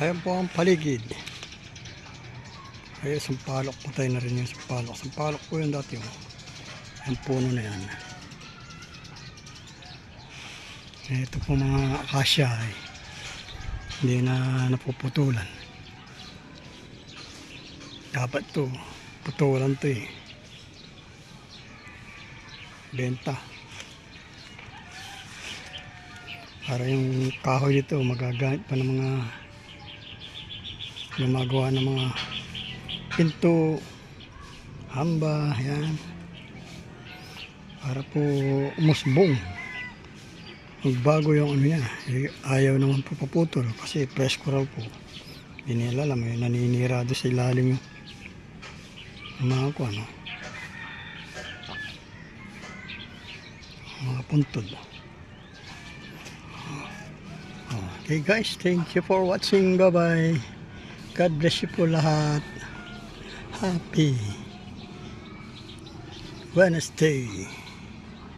Ayan po ang paligid. Ay, sampalok. Patay na rin yung sampalok. Sampalok po yun dati. Oh. Ang puno na yan. Ito po mga akasya ay hindi na napuputulan. Dapat to, putulan to eh. Benta. Para yung kahoy dito magagamit pa ng mga gumagawa ng mga pinto, hamba, yan. Para po umusbong. Magbago yung ano niya. Eh, Ayaw naman po paputol kasi presko raw po. Hindi nila alam, eh, naninira doon sa ilalim yung mga ko, ano. Mga puntod. Okay guys, thank you for watching. Bye-bye. God bless you po lahat. Happy Wednesday.